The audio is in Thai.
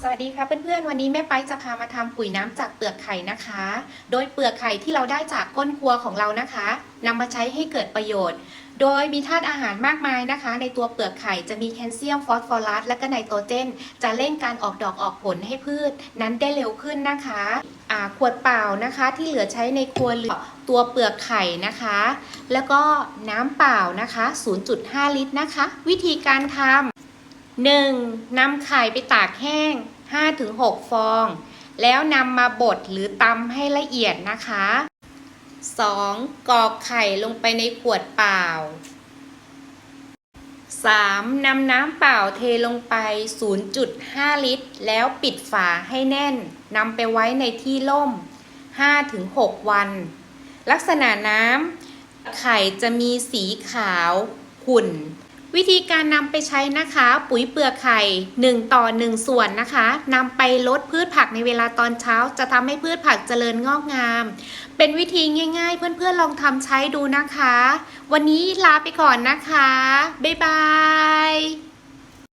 สวัสดีค่ะเพื่อนๆ วันนี้แม่ไปจะพามาทำปุ๋ยน้ำจากเปลือกไข่นะคะ โดยเปลือกไข่ที่เราได้จากก้นครัวของเรานะคะนำมาใช้ให้เกิดประโยชน์ โดยมีธาตุอาหารมากมายนะคะ ในตัวเปลือกไข่จะมีแคลเซียมฟอสฟอรัสและก็ไนโตรเจน จะเร่งการออกดอกออกผลให้พืช นั้นได้เร็วขึ้นนะคะขวดเปล่านะคะที่เหลือใช้ในครัวเรือนตัวเปลือกไข่นะคะ แล้วก็น้ำเปล่านะคะ 0.5 ลิตรนะคะ วิธีการทำ 1. นำไข่ไปตากแห้ง 5-6 ฟอง แล้วนำมาบดหรือตำให้ละเอียดนะคะ 2. กรอกไข่ลงไปในขวดเปล่า 3. นำน้ำเปล่าเทลงไป 0.5 ลิตร แล้วปิดฝาให้แน่น นำไปไว้ในที่ร่ม 5-6 วัน ลักษณะน้ำไข่จะมีสีขาวขุ่น วิธีการนำไปใช้นะคะ ปุ๋ยเปลือกไข่ 1 ต่อ 1 ส่วนนะคะนำไปลดพืชผักในเวลาตอนเช้า จะทำให้พืชผักเจริญงอกงาม เป็นวิธีง่าย ๆ เพื่อนๆลองทำใช้ดูนะคะ วันนี้ลาไปก่อนนะคะ บ๊ายบาย